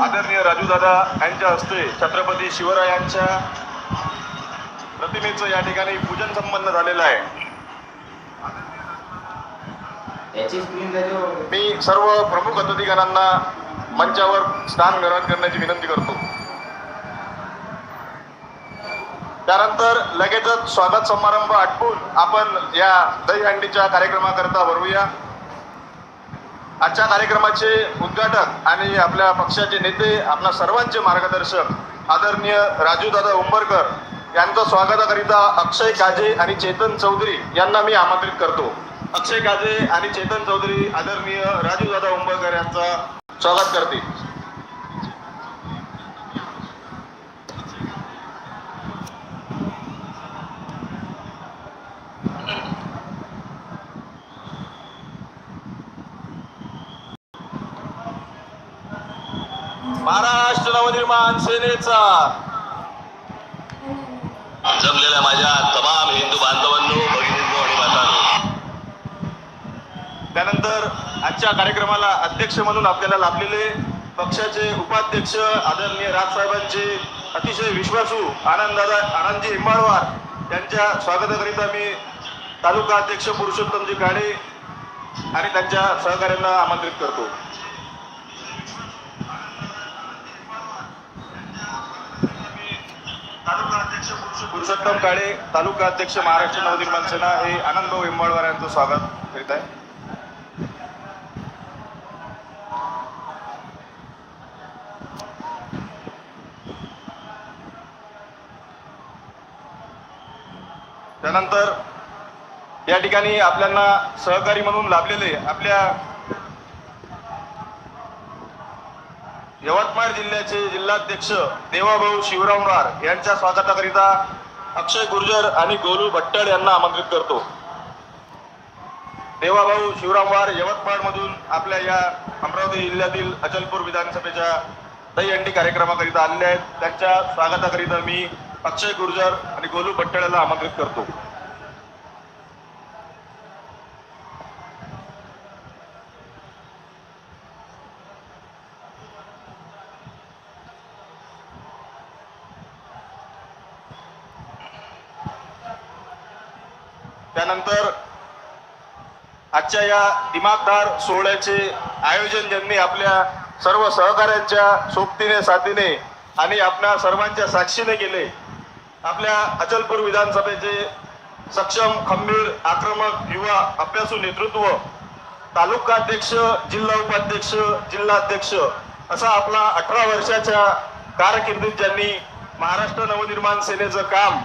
आदरणीय राजूदादा यांच्या हस्ते छत्रपती शिवरायांच्या प्रतिमेचं या ठिकाणी पूजन संपन्न झालेलं आहे. मी सर्व प्रमुख अतिथीगणांना मंचावर स्थान ग्रहण करण्याची विनंती करतो. त्यानंतर लगेचच स्वागत समारंभ आटपून आपण या दहीहंडीच्या कार्यक्रमाकरता भरूया आजच्या कार्यक्रमाचे उद्घाटक आणि आपल्या पक्षाचे नेते आपल्या सर्वांचे मार्गदर्शक आदरणीय राजूदादा उंबरकर यांचं स्वागताकरिता अक्षय काजे आणि चेतन चौधरी यांना मी आमंत्रित करतो. अक्षय काजे आणि चेतन चौधरी आदरणीय राजूदादा उंबरकर यांचा स्वागत करतील. महाराष्ट्र नवनिर्माण सेनेचा. जमलेल्या माझ्या तमाम हिंदू बांधवांनो भगिनींनो आणि मातांनो. त्यानंतर आजच्या कार्यक्रमाला अध्यक्ष म्हणून आपल्याला लाभलेले पक्षाचे उपाध्यक्ष आदरणीय राजसाहेबांचे अतिशय विश्वासू आनंददादा आनंदजी हिंबाळवार यांच्या स्वागताकरिता मी तालुका अध्यक्ष पुरुषोत्तमजी काळे आणि त्यांच्या सहकार्यांना आमंत्रित करतो. पुरुषोत्तम काळे तालुका अध्यक्ष महाराष्ट्र नवनिर्माण सेना हे आनंदभाऊ हिंबाळवार यांचं स्वागत करीत आहे. त्यानंतर या ठिकाणी आपल्याला सहकारी म्हणून लाभलेले आपल्या यवतमाळ जिल्ह्याचे जिल्हाध्यक्ष देवाभाऊ शिवरावणार यांच्या स्वागताकरिता अक्षय गुर्जर आणि गोलू भट्टळ यांना आमंत्रित करतो. देवाभाऊ शिवरामवार यवतमाळ मधून आपल्या या अमरावती जिल्ह्यातील अचलपूर विधानसभेच्या दहीहंडी कार्यक्रमाकरिता आलेले आहेत. त्यांच्या स्वागताकरिता मी अक्षय गुर्जर आणि गोलू भट्टळ यांना आमंत्रित करतो. त्यानंतर आजच्या या दिमागदार सोहळ्याचे आयोजन ज्यांनी आपल्या सर्व सहकाऱ्यांच्या सोबतीने साथीने आणि आपल्या सर्वांच्या साक्षीने केले आपल्या अचलपूर विधानसभेचे सक्षम खंबीर आक्रमक युवा अभ्यासू नेतृत्व तालुका अध्यक्ष जिल्हा उपाध्यक्ष जिल्हाध्यक्ष असा आपला अठरा वर्षाच्या कारकिर्दीत ज्यांनी महाराष्ट्र नवनिर्माण सेनेचं काम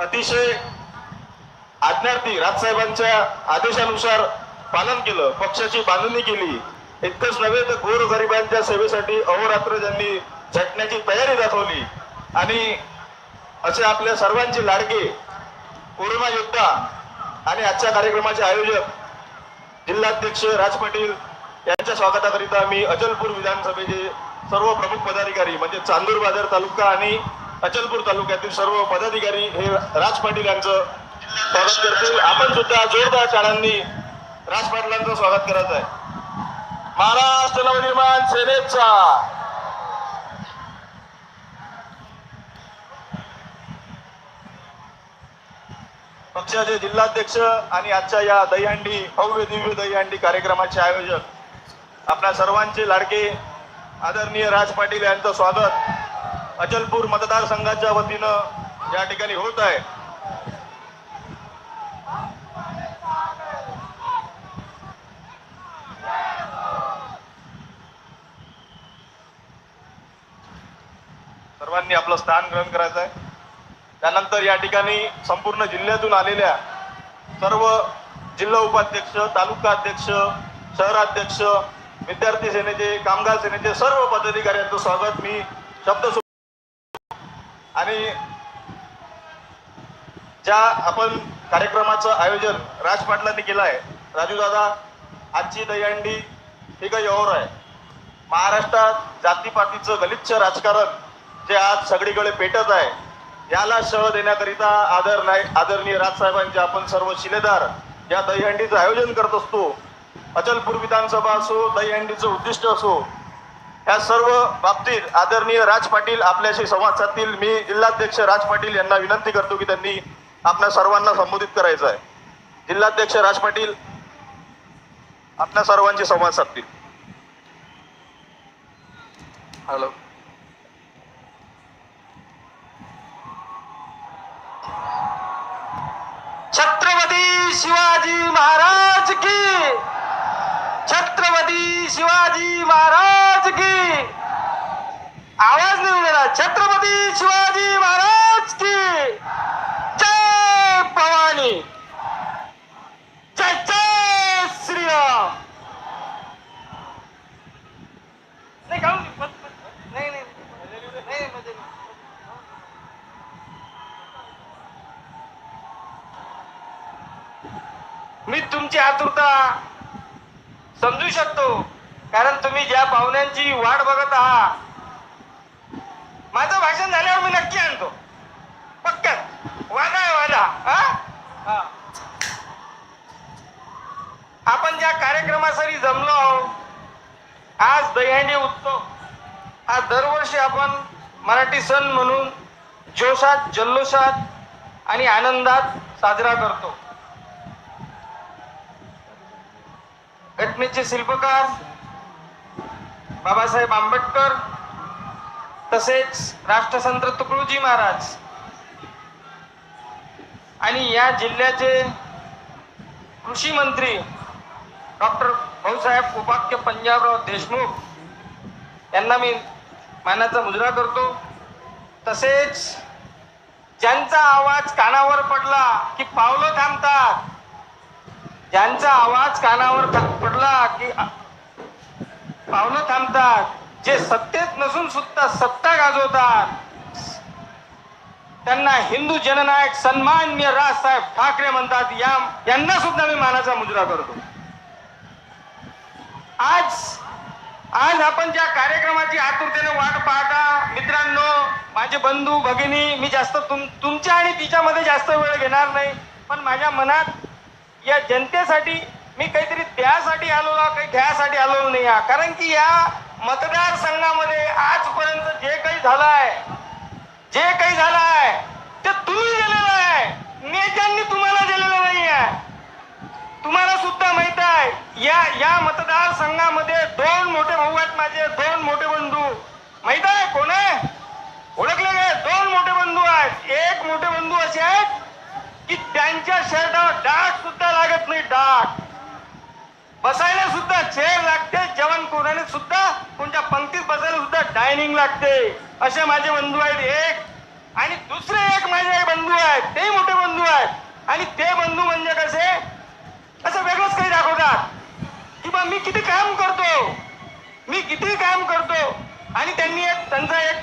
अतिशय आज्ञार्थी राजसाहेबांच्या आदेशानुसार पालन केलं पक्षाची बांधणी केली. इतकंच नव्हे तर गोरगरिबांच्या सेवेसाठी अहोरात्र ज्यांनी झटण्याची तयारी दाखवली. आणि असे आपल्या सर्वांचे लाडके कोरोना योद्धा आणि आजच्या कार्यक्रमाचे आयोजक जिल्हाध्यक्ष राज पाटील यांच्या स्वागताकरिता मी अचलपूर विधानसभेचे सर्व प्रमुख पदाधिकारी म्हणजे चांदूर बाजार तालुका आणि अचलपूर तालुक्यातील सर्व पदाधिकारी हे राज पाटील यांचं स्वागत करतील. आपण सुद्धा जोरदार चारांनी राज पाटलांचं स्वागत करत आहे. महाराष्ट्र नवनिर्माण सेनेचा. पक्षाचे जिल्हाध्यक्ष आणि आजच्या या दहीहंडी भव्य दिव्य दहीहंडी कार्यक्रमाचे आयोजक आपल्या सर्वांचे लाडके आदरणीय राज पाटील यांचं स्वागत अचलपूर मतदारसंघाच्या वतीनं या ठिकाणी होत आहे. सर्वांनी आपलं स्थान ग्रहण करायचं आहे त्यानंतर या ठिकाणी संपूर्ण जिल्ह्यातून आलेल्या सर्व जिल्हा उपाध्यक्ष तालुका अध्यक्ष शहराध्यक्ष विद्यार्थी सेनेचे कामगार सेनेचे सर्व पदाधिकाऱ्यांचं स्वागत. मी शब्द आणि ज्या आपण कार्यक्रमाचं आयोजन राज पाटलांनी केलं आहे राजू दादा आजची दहीहंडी ही काही ओर आहे. महाराष्ट्रात जातीपातीचं गलिच्छ राजकारण जे आज सगळीकडे पेटत आहे याला शह देण्याकरिता आदर नाही आदरणीय राजसाहेबांचे आपण सर्व शिलेदार या दहीहंडीचं आयोजन करत असतो. अचलपूर विधानसभा असो दहीहंडीचं उद्दिष्ट असो ह्या सर्व बाबतीत आदरणीय राज पाटील आपल्याशी संवाद साधतील. मी जिल्हाध्यक्ष राज पाटील यांना विनंती करतो की त्यांनी आपल्या सर्वांना संबोधित करायचं आहे. जिल्हाध्यक्ष राज पाटील आपल्या सर्वांशी संवाद साधतील. हॅलो. छत्रपती शिवाजी महाराज की। छत्रपती शिवाजी महाराज की। आवाज नाही उमेला छत्रपती शिवाजी महाराज की। जय भवानी। जय जय श्रीराम। नाही तुमची आतुरता समजू शकतो कारण तुम्ही ज्या पाहुण्यांची वाट बघत आहात माझं भाषण झाल्यावर मी नक्की आणतो. पक्क्यात वादा आहे वादा हा? हा. आपण ज्या कार्यक्रमासाठी जमलो आहोत आज दहीहंडी उत्सव. हा दरवर्षी आपण मराठी सण म्हणून जोशात जल्लोषात आणि आनंदात साजरा करतो. घटनेचे शिल्पकार बाबासाहेब आंबेडकर तसेच राष्ट्रसंत तुकडोजी महाराज आणि या जिल्ह्याचे कृषी मंत्री डॉक्टर भाऊसाहेब उपाख्य पंजाबराव देशमुख यांना मी मानाचा मुजरा करतो. तसेच ज्यांचा आवाज कानावर पडला की पावलं थांबतात ज्यांचा आवाज कानावर पडला की आ- पावलं थांबतात. जे सत्तेत नसून सुद्धा सत्ता गाजवतात. त्यांना हिंदू जननायक सन्मान्य राजसाहेब ठाकरे म्हणतात. या यांना सुद्धा मी मानाचा मुजरा करतो. आज आज आपण ज्या कार्यक्रमाची आतुरतेने वाट पाहता मित्रांनो माझे बंधू भगिनी मी जास्त तुम तुमच्या आणि तिच्यामध्ये जास्त वेळ घेणार नाही पण माझ्या मनात या जनतेसाठी मी काहीतरी त्यासाठी आलो ना काही घ्यासाठी आलो नाही आहे. कारण की या मतदारसंघामध्ये आजपर्यंत जे काही झालं आहे जे काही झालं आहे ते तुम्ही दिलेलं आहे. नेत्यांनी तुम्हाला दिलेलं नाही आहे. तुम्हाला सुद्धा माहीत आहे या या मतदारसंघामध्ये दोन मोठे भाऊ आहेत माझे दोन मोठे बंधू. माहीत आहे कोण आहे? ओळखले गे दोन मोठे बंधू आहेत. एक मोठे बंधू असे आहेत की त्यांच्या शर्टावर डाग सुद्धा लागत नाही डाग. बसायला सुद्धा चेअर लागते जेवण कोणाने सुद्धा कोणत्या पंक्तीत बसायला सुद्धा डायनिंग लागते. असे माझे बंधू आहेत एक. आणि दुसरे एक माझे बंधू आहेत ते मोठे बंधू आहेत. आणि ते बंधू म्हणजे कसे? असं वेगळंच काही दाखवतात. की बा मी किती काम करतो. मी किती काम करतो. आणि त्यांनी एक त्यांचा एक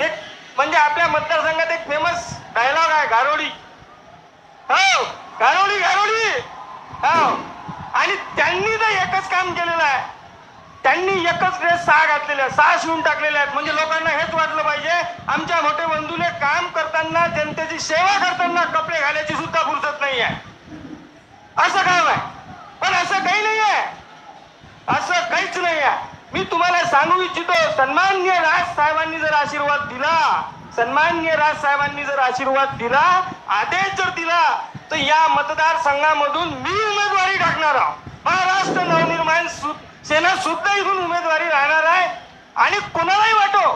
एक म्हणजे आपल्या मतदारसंघात एक फेमस डायलॉग आहे गारोडी. हो गारोडी गारोडी हो. आणि त्यांनी तर एकच काम केलेलं आहे. त्यांनी एकच ड्रेस सहा घातलेले आहे सहा शिवून टाकलेले आहेत. म्हणजे लोकांना हेच वाटलं पाहिजे आमच्या मोठे बंधूने काम करताना जनतेची सेवा करताना कपडे घालायची सुद्धा फुरसत नाही आहे असं काम आहे. पण असं काही नाही आहे असं काहीच नाही आहे मी तुम्हाला सांगू इच्छितो सन्मान्य राज साहेबांनी जर आशीर्वाद दिला सन्मान्य राज साहेबांनी जर आशीर्वाद दिला आदेश जर दिला तर या मतदारसंघामधून मी उमेदवारी टाकणार आहोत महाराष्ट्र नवनिर्माण सेना सुद्धा इथून उमेदवारी राहणार आहे. आणि कोणालाही वाटो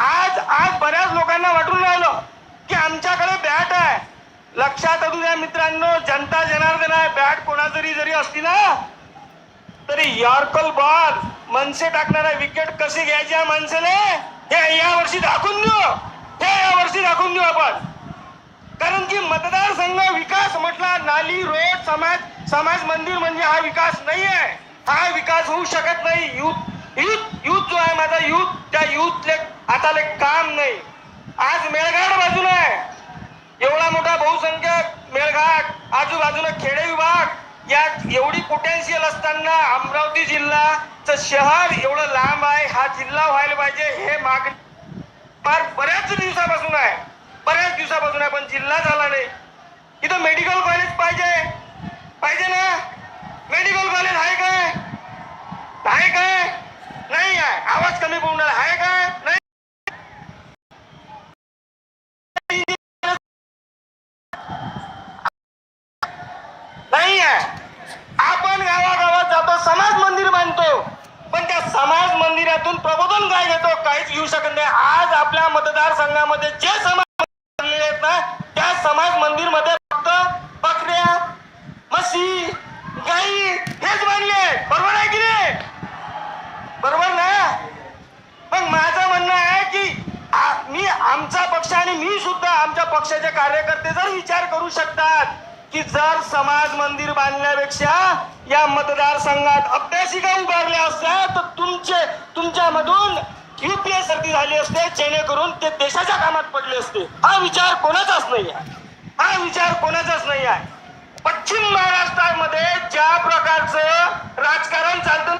आज आज बऱ्याच लोकांना वाटून राहिलं की आमच्याकडे बॅट आहे. लक्षात असू द्या मित्रांनो जनता जनार्दन आहे. बॅट कोणा जरी असती ना तरी यॉर्कल बॉल मनसे टाकणारा विकेट कशी घ्यायची या माणसाने? हे या वर्षी दाखवून देऊ. ते या वर्षी दाखवून देऊ आपण. कारण की मतदारसंघ विकास म्हटला नाली रोड समाज समाज मंदिर म्हणजे हा विकास नाही आहे हा विकास होऊ शकत नाही. युथ युथ युथ जो आहे माझा युथ त्या युथले हाताले काम नाही. आज मेळघाट बाजूला आहे. एवढा मोठा बहुसंख्य मेळघाट आजूबाजूला खेडे विभाग या एवढी पोटेन्शियल असताना अमरावती जिल्हाचं शहर एवढं लांब आहे हा जिल्हा व्हायला पाहिजे हे मागणी फार बऱ्याच दिवसापासून आहे. बऱ्याच दिवसापासून आहे पण जिल्हा झाला नाही इथं मेडिकल कॉलेज पाहिजे. पाहिजे ना? मेडिकल कॉलेज आहे काय? आहे काय? नाही आहे. आवाज कमी पडून आहे काय? नाही. नाही आहे. आपण गावागावात जातो. समाज मंदिर बांधतो. त्या समाज मंदिरातून प्रबोधन काय घेतो. काहीच घेऊ शकत नाही. आज आपल्या मतदारसंघामध्ये जे समाज मंदिर आहेत ना त्या समाज मंदिरमध्ये फक्त बकऱ्या म्हशी गाई हेच बांधले बरोबर आहे की नाही? बरोबर ना? मग माझं म्हणणं आहे की मी आमचा पक्ष आणि मी सुद्धा आमच्या पक्षाचे कार्यकर्ते जर विचार करू शकतात की जर समाज मंदिर बांधण्यापेक्षा या मतदारसंघात अभ्यासिका उभारल्या असत्या तर तुमचे तुमच्यामधून युपीए सारखी झाली असते जेणेकरून ते देशाच्या कामात पडले असते. हा विचार कोणाचाच नाही आहे हा विचार कोणाचाच नाही आहे पश्चिम महाराष्ट्रामध्ये ज्या प्रकारचं राजकारण चालतं